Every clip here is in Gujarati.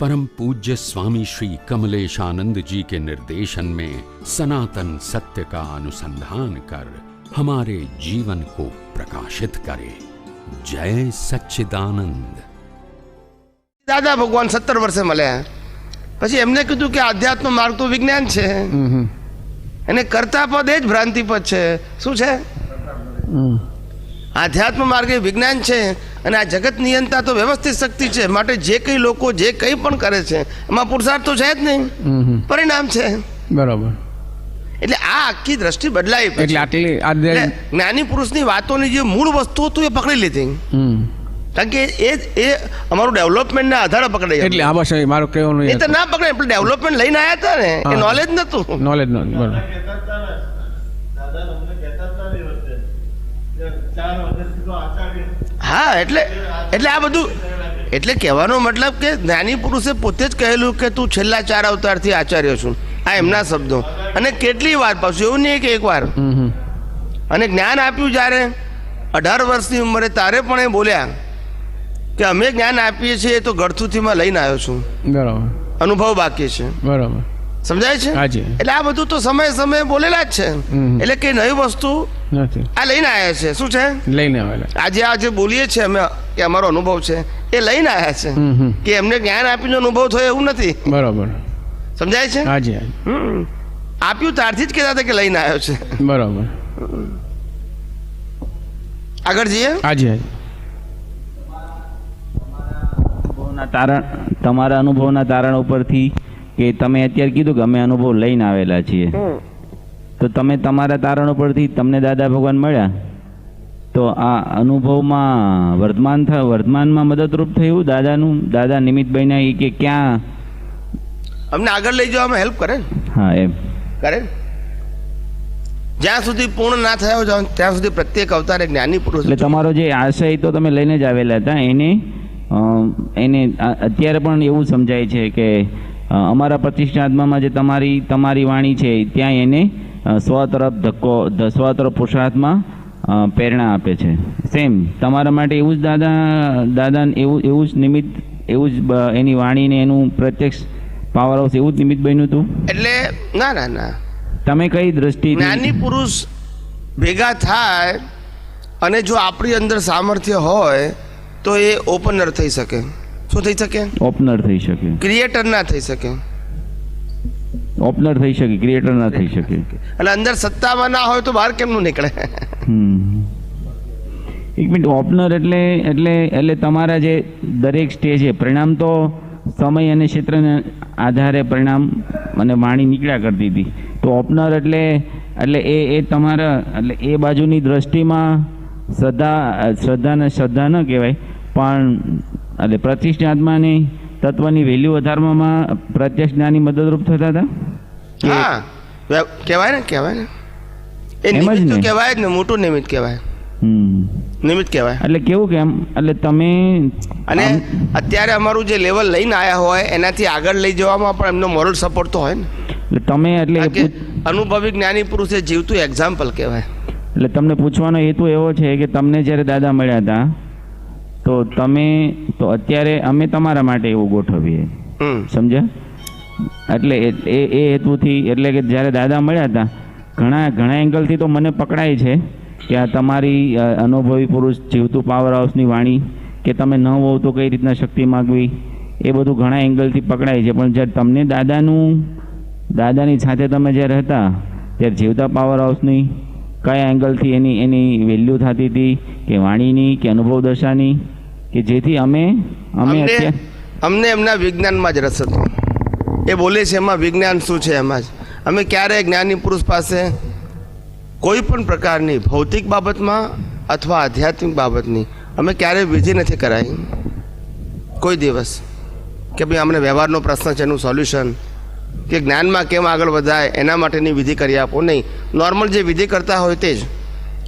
परम पूज्य स्वामी श्री कमलेशानंद जी के निर्देशन में सनातन सत्य का अनुसंधान कर हमारे जीवन को प्रकाशित करे जय सच्चिदानंद દાદા ભગવાન સત્તર વર્ષે મળ્યા પછી એમને કીધું કે આધ્યાત્મ માર્ગ તો વિજ્ઞાન છે એને કરતા પદ એ જ ભ્રાંતિ પદ છે શું છે આધ્યાત્મ માર્ગ એ વિજ્ઞાન છે અને આ જગત નિયંતા તો વ્યવસ્થિત શક્તિ છે. માટે જે કંઈ લોકો જે કંઈ પણ કરે છે એમાં પુરુષાર્થ તો છે જ નહીં. પરિણામ છે. બરાબર. એટલે આ આખી દ્રષ્ટિ બદલાઈ એટલે આટલી જ્ઞાની પુરુષની વાતોની જે મૂળ વસ્તુ હતું એ પકડી લીધી. કારણ કે એ એ અમારું ડેવલપમેન્ટના આધારે પકડાય એટલે આ બસ મારું કહેવાનું એ તો ના પકડે પણ ડેવલપમેન્ટ લઈને આવ્યા હતા ને એ નોલેજ નતું નોલેજ નહોતું બરાબર. હા એટલે એટલે આ બધું એટલે કહેવાનો મતલબ કે જ્ઞાની પુરુષે પોતે જ કહેલું કે તું છેલ્લા ચાર અવતારથી આચાર્ય છું. આ એમના શબ્દો. અને કેટલી વાર પાછું એવું નહીં કે એક વાર. અને જ્ઞાન આપ્યું જ્યારે અઢાર વર્ષની ઉંમરે તારે પણ એ બોલ્યા કે અમે જ્ઞાન આપીએ છીએ એ તો ગળથુથીમાં લઈને આવ્યો છું. બરાબર. અનુભવ બાકી છે. બરાબર. સમજાય છે? એટલે આ બધું તો સમય સમયે બોલેલા જ છે. એટલે કઈ નવી વસ્તુ નથી. આ લઈને આવ્યા છે. શું છે? લઈને આવેલા. આજે આ જે બોલીએ છીએ અમે કે અમારો અનુભવ છે. એ લઈને આવ્યા છે. કે એમને જ્ઞાન આપીને અનુભવ થયો એવું નથી. બરાબર. સમજાય છે? હાજી હાજી હમ. આપ્યું ત્યારથી જ કહેતા હતા કે લઈને આવ્યો છે. બરાબર. આગળ જઈએ? હાજી હાજી અનુભવના તારણ તમારા અનુભવના તારણ ઉપરથી કે તમે અત્યારે કીધું કે અમે અનુભવ લઈને આવેલા છીએ. તો તમે તમારા તારણ ઉપરથી તમને દાદા ભગવાન મળ્યા? તો આ અનુભવમાં વર્તમાન વર્તમાનમાં મદદરૂપ થયું દાદાનું? દાદા નિમિત્તભાઈના એ કે ક્યાં? અમને આગળ લઈ જવામાં હેલ્પ કરે ને. હા એમ. કરે ને? જ્યાં સુધી પૂર્ણ ના થયો જાવ ત્યાં સુધી પ્રત્યેક અવતારે જ્ઞાની પુરુષ એટલે તમારો જે આશય તો તમે લઈને જ આવેલા હતા એને એને અત્યારે પણ એવું સમજાય છે કે અમારા પ્રતિષ્ઠાત્મામાં જે તમારી તમારી વાણી છે ત્યાં એને સ્વ તરફ ધક્કો સ્વ તરફ પુરુષાર્થમાં પ્રેરણા આપે છે. સેમ તમારા માટે એવું જ દાદા દાદા એવું એવું જ નિમિત્ત એવું જ એની વાણીને એનું પ્રત્યક્ષ પાવર હાઉસ એવું જ નિમિત્ત બન્યું હતું? એટલે ના ના ના. તમે કઈ દ્રષ્ટિ જ્ઞાની પુરુષ ભેગા થાય અને જો આપણી અંદર સામર્થ્ય હોય તો એ ઓપનર થઈ શકે. શું થઈ શકે? ઓપનર થઈ શકે. ક્રિએટર ના થઈ શકે. ઓપનર થઈ શકે ક્રિએટર ના થઈ શકે. એટલે અંદર સત્તામાં ના હોય તો બહાર કેમનું નીકળે? એક મિનિટ ઓપનર એટલે એટલે એટલે તમારા જે દરેક સ્ટેજે પરિણામ તો સમય અને ક્ષેત્રને આધારે પરિણામ અને વાણી નીકળ્યા કરતી હતી. તો ઓપનર એટલે એટલે એ એ તમારા એટલે એ બાજુની દ્રષ્ટિમાં શ્રદ્ધા શ્રદ્ધાને શ્રદ્ધા ન કહેવાય પણ એટલે પ્રતિષ્ઠાત્માની તત્વની વેલ્યુ વધારવામાં પ્રત્યક્ષ જ્ઞાની મદદરૂપ થતા હતા? હા. કહેવાય ને કહેવાય ને. એ નિમિત્ત કહેવાય જ ને મોટું નિમિત્ત કહેવાય. નિમિત્ત કહેવાય. એટલે કેવું કેમ એટલે તમે અને અત્યારે અમારું જે લેવલ લઈને આવ્યા હોય એનાથી આગળ લઈ જવામાં પણ એમનો મોરલ સપોર્ટ તો હોય ને. એટલે તમે એટલે અનુભવી જ્ઞાની પુરુષે જીવતું એક્ઝામ્પલ કહેવાય. એટલે તમને પૂછવાનો હેતુ એવો છે કે તમને જ્યારે દાદા મળ્યા હતા તો તમે તો અત્યારે અમે તમારા માટે એવું ગોઠવીએ. સમજ્યા? એટલે એ એ એ હેતુથી એટલે કે જ્યારે દાદા મળ્યા હતા ઘણા ઘણા એંગલથી તો મને પકડાય છે કે આ તમારી અનુભવી પુરુષ જીવતું પાવર હાઉસની વાણી કે તમે ન હોવ તો કઈ રીતના શક્તિ માગવી એ બધું ઘણા એંગલથી પકડાય છે. પણ જ્યારે તમને દાદાનું દાદાની સાથે તમે જ્યારે હતા ત્યારે જીવતા પાવર હાઉસની કયા એંગલથી એની એની વેલ્યુ થતી હતી? કે વાણીની કે અનુભવ દશાની કે જેથી અમે અમે અમને એમના વિજ્ઞાનમાં જ રસ હતો. એ બોલે છે એમાં વિજ્ઞાન શું છે એમાં જ. અમે ક્યારેય જ્ઞાની પુરુષ પાસે કોઈ પણ પ્રકારની ભૌતિક બાબતમાં અથવા આધ્યાત્મિક બાબતની અમે ક્યારેય વિધિ નથી કરાવી કોઈ દિવસ. કે ભાઈ અમને વ્યવહારનો પ્રશ્ન છે એનું સોલ્યુશન કે જ્ઞાનમાં કેમ આગળ વધાય, એના માટેની વિધિ કરી આપો. નહીં નોર્મલ જે વિધિ કરતા હોય તે જ.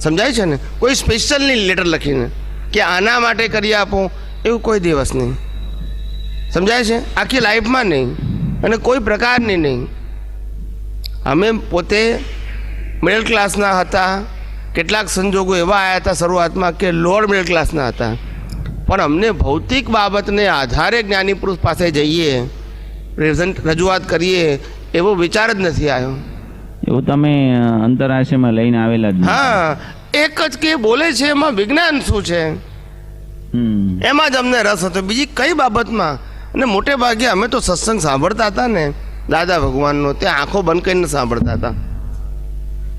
સમજાય છે ને? કોઈ સ્પેશિયલની લેટર લખીને કે આના માટે કરી આપો, એવું કોઈ દિવસ નહીં. સમજાય છે? આખી લાઈફમાં નહીં, અને કોઈ પ્રકારની નહીં. અમે પોતે મિડલ ક્લાસના હતા, કેટલાક સંજોગો એવા આવ્યા હતા શરૂઆતમાં કે લોઅર મિડલ ક્લાસના હતા. પણ અમને ભૌતિક બાબતને આધારે જ્ઞાની પુરુષ પાસે જઈએ પ્રેઝન્ટ રજૂઆત કરીએ એવો વિચાર જ નથી આવ્યો. એવું તમે અ, લઈને આવેલા જ હા એક જ કે બોલે છે એમાં વિજ્ઞાન શું છે? એમાં જ અમને રસ હતો. બીજી કઈ બાબતમાં? અને મોટે ભાગે અમે તો સત્સંગ સાંભળતા હતા ને દાદા ભગવાનનો ત્યાં આંખો બંધ કરીને સાંભળતા હતા.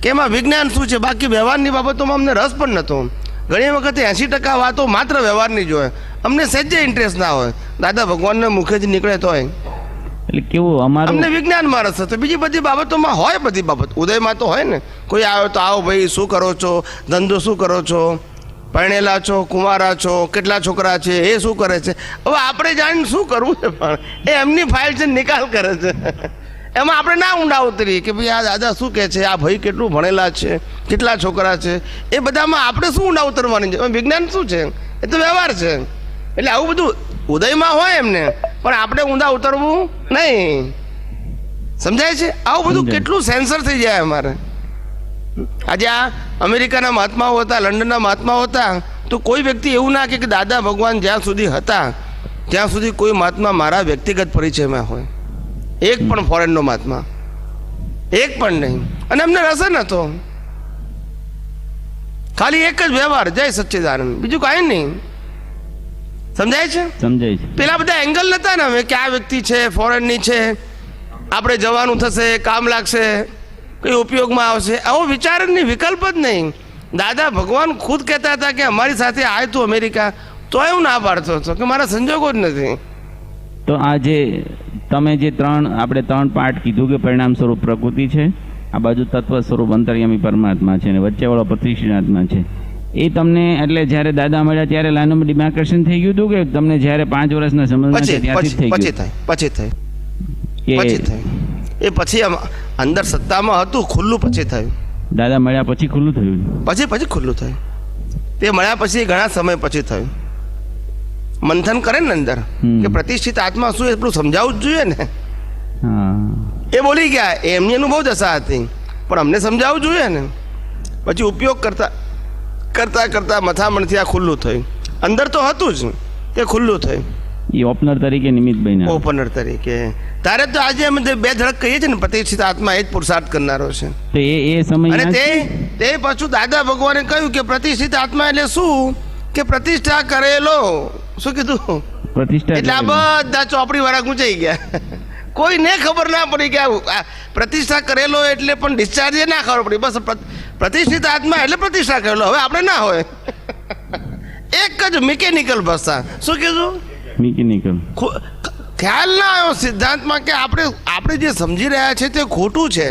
કે એમાં વિજ્ઞાન શું છે? બાકી વ્યવહારની બાબતોમાં અમને રસ પણ નહોતો. ઘણી વખતે એંસી ટકા વાતો માત્ર વ્યવહારની જ હોય. અમને સહેજે ઇન્ટરેસ્ટ ના હોય. દાદા ભગવાનના મુખેથી નીકળે તોય. એટલે કેવું, અમારું અમને વિજ્ઞાનમાં રસ હતો. બીજી બધી બાબતોમાં હોય બધી બાબત. ઉદયમાં તો હોય ને. કોઈ આવે તો, આવો ભાઈ, શું કરો છો? ધંધો શું કરો છો? પરણેલા છો, કુંવારા છો? કેટલા છોકરા છે? એ શું કરે છે? હવે આપણે જાણીને શું કરવું છે પણ એ એમની ફાઇલ છે નિકાલ કરે છે. એમાં આપણે ના ઊંડા ઉતરીએ કે ભાઈ, આ દાદા શું કહે છે? આ ભાઈ કેટલું ભણેલા છે? કેટલા છોકરા છે? એ બધામાં આપણે શું ઊંડા ઉતરવાની છે? વિજ્ઞાન શું છે? એ તો વ્યવહાર છે. એટલે આવું બધું ઉદયમાં હોય એમને. પણ આપણે ઊંધા ઉતરવું નહીં. સમજાય છે? આવું બધું કેટલું સેન્સર થઈ જાય અમારે. આજે આ અમેરિકાના મહાત્માઓ હતા લંડનના મહાત્માઓ હતા તો કોઈ વ્યક્તિ એવું ના કે દાદા ભગવાન જ્યાં સુધી હતા ત્યાં સુધી કોઈ મહાત્મા મારા વ્યક્તિગત પરિચયમાં હોય. એક પણ ફોરેનનો મહાત્મા. એક પણ નહીં. અને અમને રસ જ નહોતો ખાલી એક જ વ્યવહાર. જય સચ્ચિદાનંદ. બીજું કાંઈ નહીં. સમજાય છે? સમજાય છે. પેલા બધા એંગલ નતા ને હવે કે આ વ્યક્તિ છે ફોરેનની છે આપણે જવાનું થશે કામ લાગશે કઈ ઉપયોગમાં આવશે? આવો વિચાર જ નહીં વિકલ્પ જ નહીં. દાદા ભગવાન ખુદ કહેતા હતા કે અમારી સાથે આય તું અમેરિકા. તોય હું ના પાડતો હતો કે મારા સંજોગો જ નથી. તો આ જે તમે જે ત્રણ આપણે ત્રણ પાર્ટ કીધું કે પરિણામ સ્વરૂપ પ્રકૃતિ છે આ બાજુ તત્વ સ્વરૂપ અંતર્યામી પરમાત્મા છે અને વચ્ચેવાળો પ્રતિષ્ઠાત્મા છે. એ તમને એટલે જ્યારે દાદા મળ્યા ત્યારે લાઈનમાં ડિમાર્કેશન થઈ ગયું હતું કે તમને જ્યારે પાંચ વર્ષના સંબંધમાં છે પછી ત્યારથી થઈ પછી થાય પછી થાય. પછી થાય. એ પછી અંદર સત્તામાં હતું ખુલ્લું પછી થયું. દાદા મળ્યા પછી ખુલ્લું થયું? પછી પછી ખુલ્લું થયું. તે મળ્યા પછી ઘણા સમય પછી થયું. મંથન કરે ને અંદર કે પ્રતિષ્ઠિત આત્મા શું એટલું સમજાવવું જ જોઈએ ને. એ બોલી ગયા એમની અનુભવ દશા હતી પણ અમને સમજાવવું જોઈએ ને. પછી ઉપયોગ કરતા કરતા કરતા મથામણથી આ ખુલ્લું થયું. અંદર તો હતું જ તે ખુલ્લું થયું. એ ઓપનર તરીકે નિમિત્તભાઈ ઓપનર તરીકે. તારે તો આજે અમે બે ધડક કહીએ છીએ ને પ્રતિષ્ઠિત આત્મા એ જ પુરુષાર્થ કરનારો છે. તો એ એ સમય અને તે તે પાછું દાદા ભગવાને કહ્યું કે પ્રતિષ્ઠિત આત્મા એટલે શું? કે પ્રતિષ્ઠા કરેલો. શું કીધું? પ્રતિષ્ઠા એટલે આ બધા ચોપડી વાળા ગુંચાઈ ગયા. કોઈને ખબર ના પડી કે આ- પ્રતિષ્ઠા કરેલો એટલે પણ ડિસ્ચાર્જ ના ખબર પડી. બસ પ્રતિષ્ઠિત આત્મા એટલે પ્રતિષ્ઠા કરેલો હવે આપણે ના હોય. એક જ મિકેનિકલ ભાષા. શું કીધું? મિકેનિકલ. ખ્યાલ ના આવ્યો સિદ્ધાંતમાં કે આપણે આપણે જે સમજી રહ્યા છે તે ખોટું છે.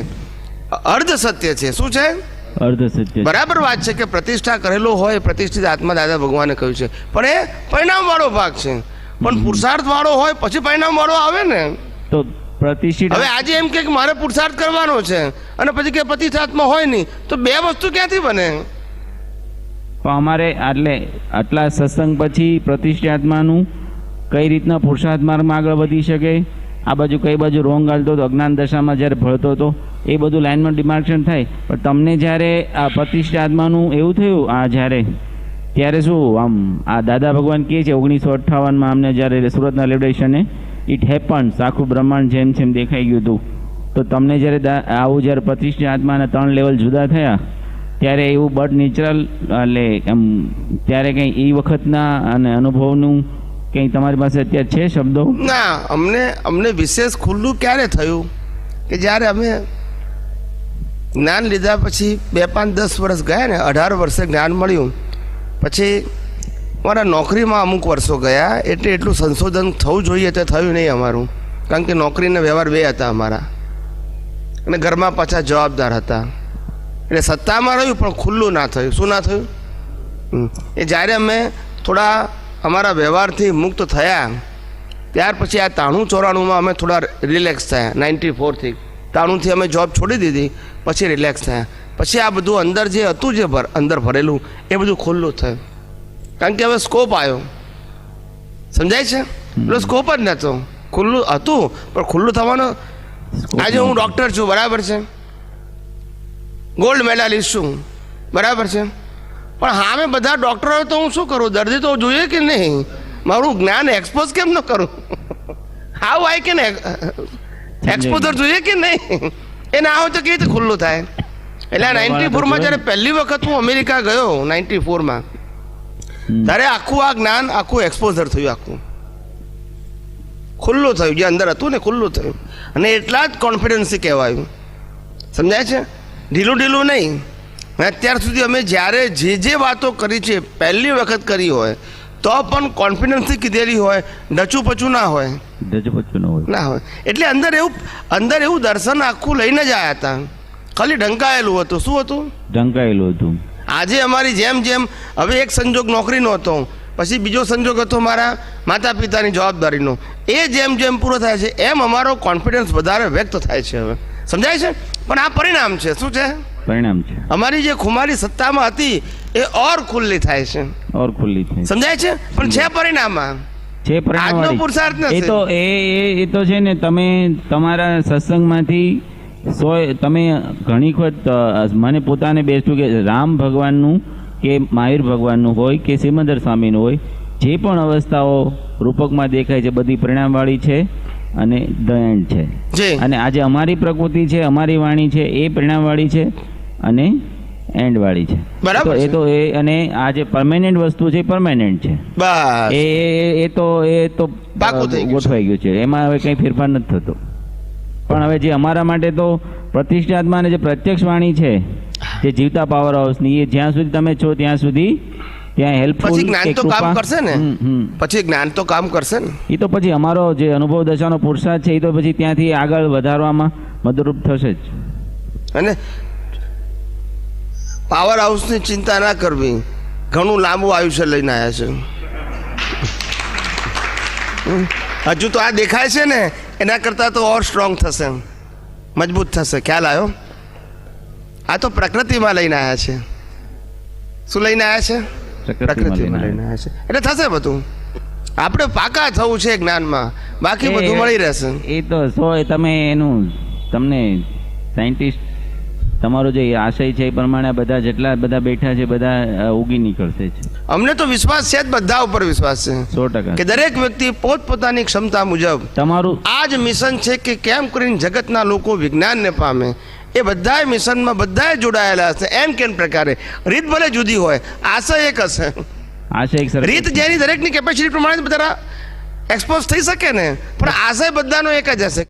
અર્ધ સત્ય છે. શું છે? અર્ધ સત્ય બરાબર વાત છે કે પ્રતિષ્ઠા કરેલો હોય પ્રતિષ્ઠિત આત્મા દાદા ભગવાને કહ્યું છે. પણ એ પરિણામ વાળો ભાગ છે. પણ પુરુષાર્થ વાળો હોય પછી પરિણામ વાળો આવે ને? તો પ્રતિષ્ઠિત હવે આજે એમ કે મારે પુરુષાર્થ કરવાનો છે અને પછી કે પ્રતિષ્ઠાત્મા હોય નહીં તો બે વસ્તુ ક્યાંથી બને? પણ અમારે એટલે આટલા સત્સંગ પછી પ્રતિષ્ઠાત્માનું કઈ રીતના પુરુષાર્થ માર્ગમાં આગળ વધી શકે? આ બાજુ કઈ બાજુ રોંગ હાલતો હતો અજ્ઞાન દશામાં જ્યારે ભળતો હતો એ બધું લાઇનમાં ડિમાર્કેશન થાય. પણ તમને જ્યારે આ પ્રતિષ્ઠાત્માનું એવું થયું આ જ્યારે ત્યારે શું આમ આ દાદા ભગવાન કહે છે ઓગણીસો અઠ્ઠાવનમાં અમને જ્યારે સુરતના લિબરેશને ઇટ હેપન્સ આખું બ્રહ્માંડ જેમ જેમ દેખાઈ ગયું હતું. તો તમને જ્યારે આવું જ્યારે પ્રતિષ્ઠિત આત્માના ત્રણ લેવલ જુદા થયા, ત્યારે એવું બટ નેચરલ એટલે એમ, ત્યારે કંઈ એ વખતના અને અનુભવનું કંઈ તમારી પાસે અત્યારે છે શબ્દો? ના, અમને અમને વિશેષ ખુલ્લું ક્યારે થયું કે જ્યારે અમે જ્ઞાન લીધા પછી બે પાંચ દસ વર્ષ ગયા ને, અઢાર વર્ષે જ્ઞાન મળ્યું. પછી મારા નોકરીમાં અમુક વર્ષો ગયા, એટલે એટલું સંશોધન થવું જોઈએ તે થયું નહીં અમારું. કારણ કે નોકરીના વ્યવહાર બે હતા અમારા. અને ઘરમાં પાછા જવાબદાર હતા. એટલે સત્તામાં રહ્યું, પણ ખુલ્લું ના થયું. શું ના થયું? એ જ્યારે અમે થોડા અમારા વ્યવહારથી મુક્ત થયા, ત્યાર પછી આ તાણું ચોરાણુંમાં અમે થોડા રિલેક્સ થયા, નાઇન્ટી ફોરથી. તાણુંથી અમે જોબ છોડી દીધી, પછી રિલેક્સ થયા. પછી આ બધું અંદર જે હતું જે ભર અંદર ભરેલું, એ બધું ખુલ્લું થયું. કારણ કે હવે સ્કોપ આવ્યો. સમજાય છે? પેલો સ્કોપ જ નહોતો. ખુલ્લું હતું પણ ખુલ્લું થવાનો આજે હું ડૉક્ટર છું બરાબર છે? ગોલ્ડ મેડાલિસ્ટ છું. બરાબર છે? પણ હા મેં બધા ડૉક્ટરો તો હું શું કરું? દર્દી તો જોઈએ કે નહીં? મારું જ્ઞાન એક્સપોઝ કેમ ન કરું? હાઉ આઈ કે ને એક્સપોઝર જોઈએ કે નહીં? એ ના હોય તો કેવી રીતે ખુલ્લું થાય? એટલે નાઇન્ટી ફોરમાં જ્યારે પહેલી વખત હું અમેરિકા ગયો નાઇન્ટી ફોરમાં ત્યારે આખું આ જ્ઞાન આખું એક્સપોઝર થયું આખું. ખુલ્લું થયું જે અંદર હતું ને ખુલ્લું થયું. અને એટલા જ કોન્ફિડન્સથી કહેવાયું. સમજાય છે? ઢીલું ઢીલું નહીં. અત્યાર સુધી અમે જ્યારે જે જે વાતો કરી છે પહેલી વખત કરી હોય તો પણ કોન્ફિડન્સથી કીધેલી હોય ડચું પચું ના હોય. ડચું ના હોય. ના હોય. એટલે અંદર એવું અંદર એવું દર્શન આખું લઈને જ આવ્યા હતા. ખાલી ઢંકાયેલું હતું. શું હતું? ઢંકાયેલું હતું. આજે અમારી જેમ જેમ હવે એક સંજોગ નોકરીનો હતો પછી બીજો સંજોગ હતો મારા માતા પિતાની જવાબદારીનો. એ જેમ જેમ પૂરો થાય છે એમ અમારો કોન્ફિડન્સ વધારે વ્યક્ત થાય છે હવે. સમજાય છે? પણ આ પરિણામ છે. શું છે? પરિણામ છે. અમારી જે ખુમારી સત્તામાં હતી એ ઓર ખુલ્લી થાય છે. ઓર ખુલ્લી થાય સમજાય છે? પણ છે પરિણામમાં? છે આજનો પરિણામ. એ તો એ એ તો છે ને તમે તમારા સત્સંગમાંથી સો તમે ઘણી વખત મને પોતાને બેસતું કે રામ ભગવાનનું કે મહાવીર ભગવાનનું હોય કે સિમંદર સ્વામીનું હોય જે પણ અવસ્થાઓ રૂપકમાં દેખાય છે બધી પરિણામવાળી છે અને દયણ એન્ડ છે અને આજે અમારી પ્રકૃતિ છે અમારી વાણી છે એ પરિણામવાળી છે અને એન્ડવાળી છે. બરાબર એ તો એ અને આ જે પરમેનન્ટ વસ્તુ છે પરમેનન્ટ છે. બસ. એ એ- તો એ તો પાકું. ગોઠવાઈ ગયું છે. એમાં હવે કંઈ ફેરફાર નથી થતો. પણ હવે જે અમારા માટે તો પ્રતિષ્ઠાત્મા અને જે પ્રત્યક્ષ વાણી છે જે જીવતા પાવર હાઉસની એ જ્યાં સુધી તમે છો ત્યાં સુધી ત્યાં હેલ્પફુલ પછી જ્ઞાન તો કામ કરશે ને? પછી જ્ઞાન તો કામ કરશે ને? એ તો પછી અમારો જે અનુભવ દશાનો પુરુષાર્થ છે એ તો પછી ત્યાંથી આગળ વધારવામાં મદદરૂપ થશે જ. અને પાવર હાઉસની ચિંતા ના કરવી. ઘણું લાંબુ આયુષ્ય લઈને આવ્યા છે. હજુ તો આ દેખાય છે ને? એના કરતાં તો ઓર સ્ટ્રોંગ થશે. મજબૂત થશે. ખ્યાલ આવ્યો? આ તો પ્રકૃતિમાં લઈને આવ્યા છે. શું લઈને આવ્યા છે? પ્રકૃતિમાં લઈને આવ્યા છે. એટલે થશે બધું. આપણે પાકા થવું છે જ્ઞાનમાં. બાકી બધું મળી રહેશે. એ તો સો તમે એનું તમને સાયન્ટિસ્ટ તમારો જે આશય છે એ પ્રમાણે બધા જેટલા બધા બેઠા છે બધા ઉગી નીકળશે છે અમને તો વિશ્વાસ છે જ બધા ઉપર વિશ્વાસ છે. સો ટકા. કે દરેક વ્યક્તિ પોતપોતાની ક્ષમતા મુજબ તમારું આ જ મિશન છે કે કેમ કરીને જગતના લોકો વિજ્ઞાનને પામે. એ બધાય મિશનમાં બધાય જોડાયેલા હશે એમ કેમ પ્રકારે? રીત ભલે જુદી હોય આશય એક હશે. આશય એક રીત જેની દરેકની કેપેસિટી પ્રમાણે બધા એક્સપોઝ થઈ શકે ને પણ આશય બધાનો એક જ હશે.